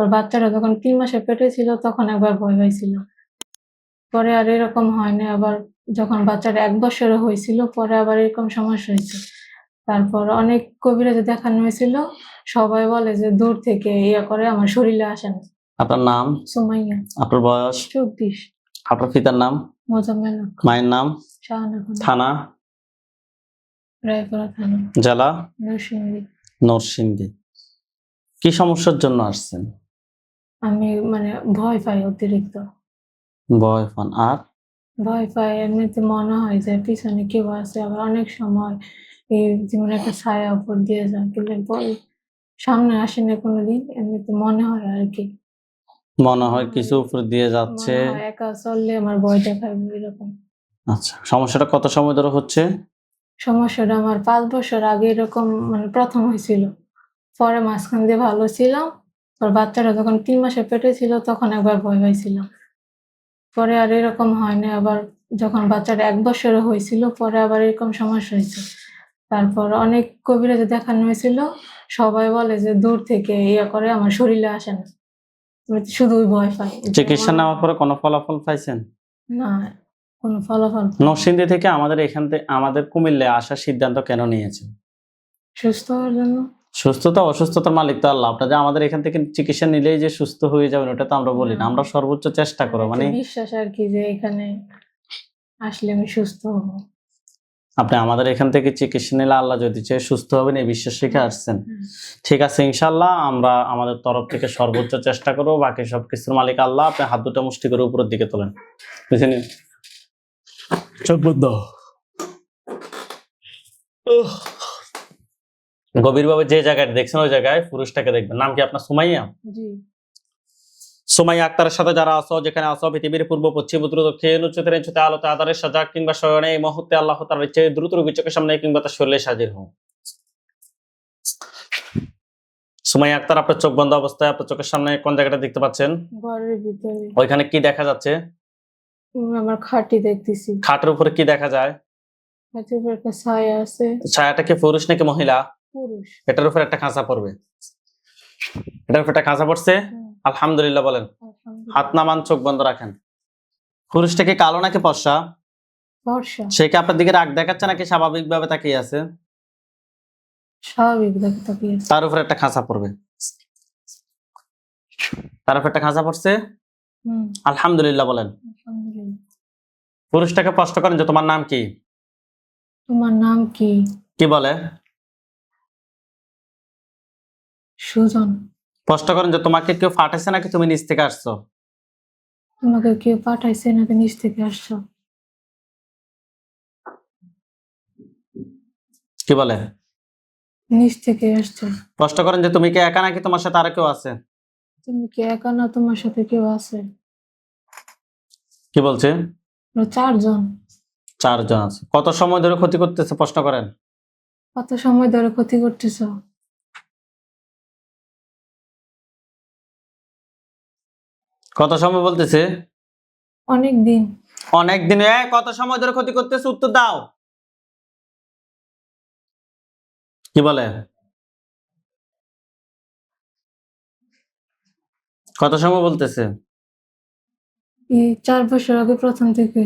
ওর বাচ্চারা যখন তিন মাসে পেটে ছিল তখন একবার ভয় পাইছিল। পরে আর এরকম হয়নি। আবার যখন বাচ্চাটা এক বছরের হয়েছিল পরে আবার এরকম সমস্যা হয়েছে। তারপর অনেক কবিরাজে দেখানো হয়েছিল। সবাই বলে যে দূর থেকে ইয়ে করে আমার শরীরে আসে না। আপনার নাম? সুমাইয়া। আপনার বয়স? চব্বিশ। আপনার পিতার নাম? মোজাম্মেল মায়ের নাম? থানা? রায়পুরা থানা। জেলা? নরসিংদী। নরসিংদী। কি সমস্যার জন্য আসছেন? আমি মানে ভয় পাই অতিরিক্ত। ভয় পান আর? ভয় পাই এমনিতে মনে হয় যে পিছনে কেউ আছে আবার অনেক সময় এই যেমন একটা ছায়া উপর দিয়ে যায় কিন্তু সামনে আসে না কোনোদিন এমনিতে মনে হয় আর কি। মনে হয় কিছু উপর দিয়ে যাচ্ছে। একা চললে আমার ভয় দেখায় এরকম। আচ্ছা সমস্যাটা কত সময় ধরে হচ্ছে? সমস্যাটা আমার পাঁচ বছর আগে এরকম মানে প্রথম হয়েছিল। পরে মাঝখান দিয়ে ভালো ছিলাম আর বাচ্চারা যখন তিন মাসে পেটে ছিল তখন একবার ভয় পাইছিলাম। পরে আর এরকম হয়নি। আবার যখন বাচ্চাটা এক বছর হয়েছিল পরে আবার এরকম সমস্যা হয়েছে। তারপর অনেক কবিরাজে দেখানো হয়েছিল সবাই বলে যে দূর থেকে ইয়ে করে আমার শরীরে আসে না। শুধুই ভয় পাই। চিকিৎসা নেওয়ার পরে কোনো ফলাফল পাইছেন? না কোনো ফলাফল নরসিংদী থেকে আমাদের এখান থেকে আমাদের কুমিল্লায় আসার সিদ্ধান্ত কেন নিয়েছেন? সুস্থ হওয়ার জন্য? সুস্থতা অসুস্থতার মালিক তো আল্লাহ। আপনাদের আমাদের এখান থেকে চিকিৎসা নিলেই যে সুস্থ হয়ে যাবেন ওটা তো আমরা বলি না। আমরা সর্বোচ্চ চেষ্টা করব একটা মানে বিশ্বাস আর কি যে এখানে আসলে আমি সুস্থ হব। আপনি আমাদের এখান থেকে চিকিৎসা নিলে আল্লাহ যদি চাই সুস্থ হবেন এই বিশ্বাস রেখে আসছেন। ঠিক আছে ইনশাল্লাহ আমরা আমাদের তরফ থেকে সর্বোচ্চ চেষ্টা করব বাকি সবকিছুর মালিক আল্লাহ। আপনি হাত দুটো মুষ্টি করে উপরের দিকে তোলেন। বুঝলেন চোখ বন্ধ। উহ। গভীরভাবে যে জায়গায় দেখছেন ওই জায়গায় পুরুষটাকে দেখবেন। নাম কি আপনার? সুমাইয়া? সুমাইয়া আক্তারের সাথে যারা আসো যেখানে আসো পৃথিবীর পূর্ব পশ্চিম উত্তর দক্ষিণ উচ্চতর নিচুতে আলোতে আধারের সাজা কিংবা শয়নে এই মুহূর্তে আল্লাহ তার ইচ্ছে দ্রুত রোগী চোখের সামনে কিংবা তার শরীরে হাজির হন সুমাইয়া আক্তার আপনার চোখ বন্ধ অবস্থায় আপনার চোখের সামনে কোন জায়গাটা দেখতে পাচ্ছেন? ওইখানে কি দেখা যাচ্ছে? আমার খাটি দেখতেছি। খাটের উপরে কি দেখা যায়? ছায়া আছে। ছায়াটা কি পুরুষ নাকি মহিলা? এটার উপর একটা খাঁচা পড়বে। এটার উপর একটা খাঁচা পড়ছে। আলহামদুলিল্লাহ বলেন। হাত নামান চোখ বন্ধ রাখেন। পুরুষটা কি কালো নাকি পশা সে কি আপনার দিকে রাগ দেখাচ্ছে নাকি আছে? তাকিয়ে আছে। তার উপরে একটা খাঁচা পড়বে। তার উপর একটা খাঁচা পড়ছে। আলহামদুলিল্লাহ বলেন। পুরুষটাকে প্রশ্ন করেন যে তোমার নাম কি? তোমার নাম কি? কি বলে? সুজন প্রশ্ন করেন যে তোমাকে কেউ পাঠাইছে নাকি তুমি নিচ থেকে আসছো? তোমাকে কেউ পাঠাইছে নাকি নিচ থেকে আসছো? কি বলে? নিচ থেকে আসছো। প্রশ্ন করেন যে তুমি কি একা নাকি তোমার সাথে আরও কেউ আছে? তুমি কি একা না তোমার সাথে কেউ আছে? কি বলছে? আমরা চারজন। চারজন আছে। কত সময় ধরে ক্ষতি করতেছে প্রশ্ন করেন? কত সময় ধরে ক্ষতি করতেছো? কত সময় বলতেছে? অনেক দিন। অনেক দিন। এ, কত সময় ধরে ক্ষতি করতেছে? উত্তর দাও। কি বলে? কত সময় বলতেছে? এই চার বছর আগে প্রথম থেকে।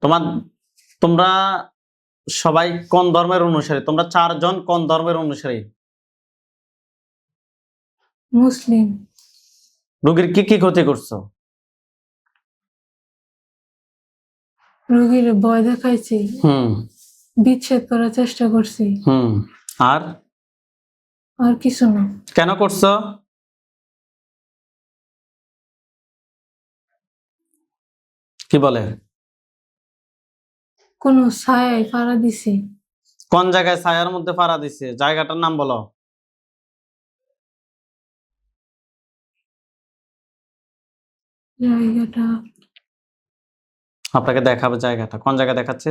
তোমার তোমরা সবাই কোন ধর্মের অনুসারী? তোমরা চারজন কোন ধর্মের অনুসারী? মুসলিম। রোগীর কি কি ক্ষতি করছ? রোগীর ভয় দেখাইছি। হুম। বিচ্ছেদ করার চেষ্টা করছি। হুম। আর? আর কিছু না। কেন করছ? কি বলে? কোন ছায় পাড়া দিছি। কোন জায়গায় ছায়ার মধ্যে পাড়া দিছে? জায়গাটার নাম বলো। জায়গাটা। আপনাকে দেখাবে জায়গাটা। কোন জায়গায় দেখাচ্ছে?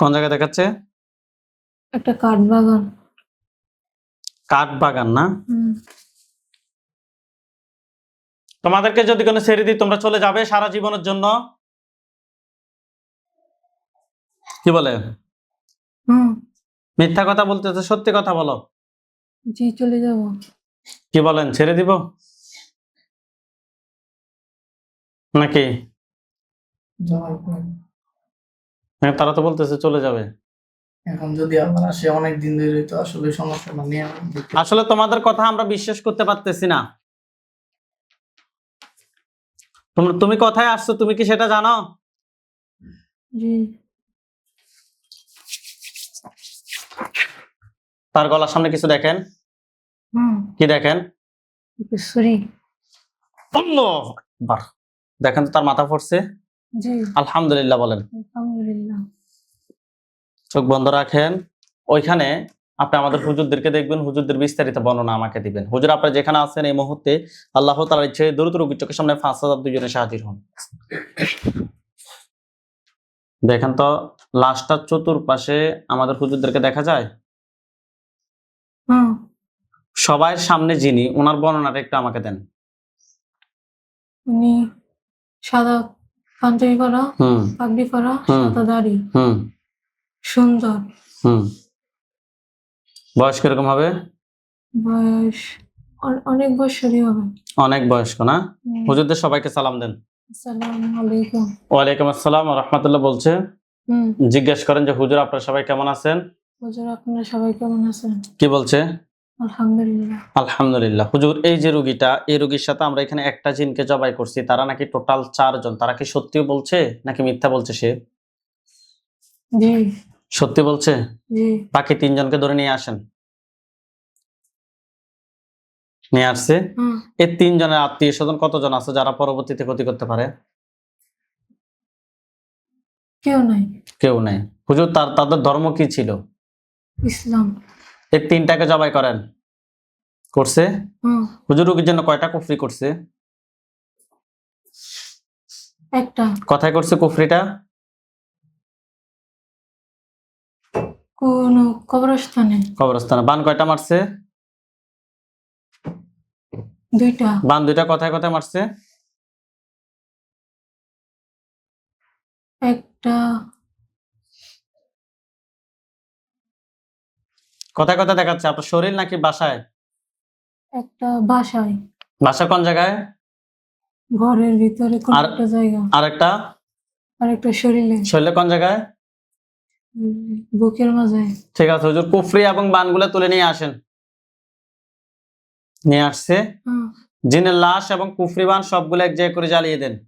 কোন জায়গা দেখাচ্ছে? একটা কাঠ বাগান। কাঠ বাগান না? তোমাদেরকে যদি কোনো ছেড়ে দিই তোমরা চলে যাবে সারা জীবনের জন্য। কি বলে? মিথ্যা কথা বলতেছে সত্যি কথা বলো। জি চলে যাব। কি বলেন ছেড়ে দিব? নাকি? হ্যাঁ, তারা তো বলতেছে চলে যাবে। এখন যদি আবার আসে অনেক দিন ধরে তো আসলে সমস্যাটা নিয়ে আসলে তোমাদের কথা আমরা বিশ্বাস করতে পারতেছি না। তুমি কোথায় আসছো? তুমি কি সেটা জানো? জি। তার গলার সামনে কিছু দেখেন? কি দেখেন। দেখেন তো তার মাথা পড়ছে? আলহামদুলিল্লাহ বলেন। চোখ বন্ধ রাখেন। ওইখানে আপনি আমাদের হুজুরদেরকে দেখবেন হুজুরদের বিস্তারিত বর্ণনা আমাকে দিবেন। হুজুর আপনারা যেখানে আছেন এই মুহূর্তে আল্লাহ তালার ইচ্ছে দ্রুত রোগীর চোখের সামনে পাঁচ হাজার দুজনে হাজির হন। দেখেন তো লাশটার চতুর্পাশে আমাদের হুজুরদেরকে দেখা যায়? সবার সামনে যিনি ওনার বর্ণনাটা একটু আমাকে দেন। উনি সাদা পাঞ্জাবি পরা হুম। পাগড়ি পরা সাদা দাড়ি। হুম। সুন্দর। হুম। বয়স কীরকম হবে? বয়স অনেক বছরই হবে। অনেক বয়স্ক না? হুজুরদের সবাইকে সালাম দেন। আসসালামু আলাইকুম। ওয়ালাইকুম আসসালাম রহমতুল্লাহ বলছে। জিজ্ঞেস করেন যে হুজুর আপনারা সবাই কেমন আছেন? হুজুর আপনারা সবাই কেমন আছেন? কি বলছে? আলহামদুলিল্লাহ। আলহামদুলিল্লাহ। হুজুর এই যে রুগীটা এই রুগীর সাথে আমরা এখানে একটা জিনকে জবাই করছি তারা নাকি টোটাল চারজন। তারা কি সত্যি বলছে নাকি মিথ্যা বলছে সে? জি। সত্যি বলছে? জি। বাকি তিনজনকে ধরে নিয়ে আসেন। নিয়ে আসছে? এই তিনজনের আত্মীয় স্বজন কতজন আছে যারা পরবর্তীতে ক্ষতি করতে পারে? কেউ নাই। কেউ নেই। হুজুর তার তাদের ধর্ম কি ছিল? ইসলাম। এই তিনটাকে জবাই করেন। করছে? হুজুর রুগীর জন্য কয়টা কুফরি করছে? একটা। কথায় করছে কুফরিটা? কোন কবরস্থানে। কবরস্থানে। বান কয়টা মারছে? দুইটা। বান দুইটা কথায় কথায় মারছে? একটা। কথায় কথায় দেখাচ্ছে আপনার শরীর নাকি বাসায়? একটা বাসায়। বাসা কোন জায়গায়? ঘরের ভিতরে কোন আর- একটা জায়গা। আর একটা আর একটা শরীরে। শরীরে কোন জায়গায়? উম, বুকের মাঝে। ঠিক আছে হুজুর কুফরি এবং বানগুলো তুলে নিয়ে আসেন। নিয়ে আসছে। হুম। জিনের লাশ এবং কুফরি বান সবগুলো এক জায়গায় করে জ্বালিয়ে দেন।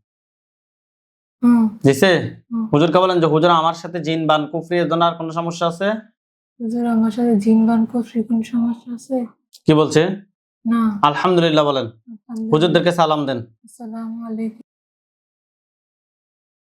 হুম। দিছে। হুজুরকে বলেন যে হুজুর আমার সাথে জিন বান কুফরি এর জন্য আর কোনো সমস্যা আছে? হুজুর আমার সাথে কোন সমস্যা আছে। কি বলছে? না। আলহামদুলিল্লাহ বলেন। হুজুরদেরকে সালাম দেন। আসসালামু আলাইকুম।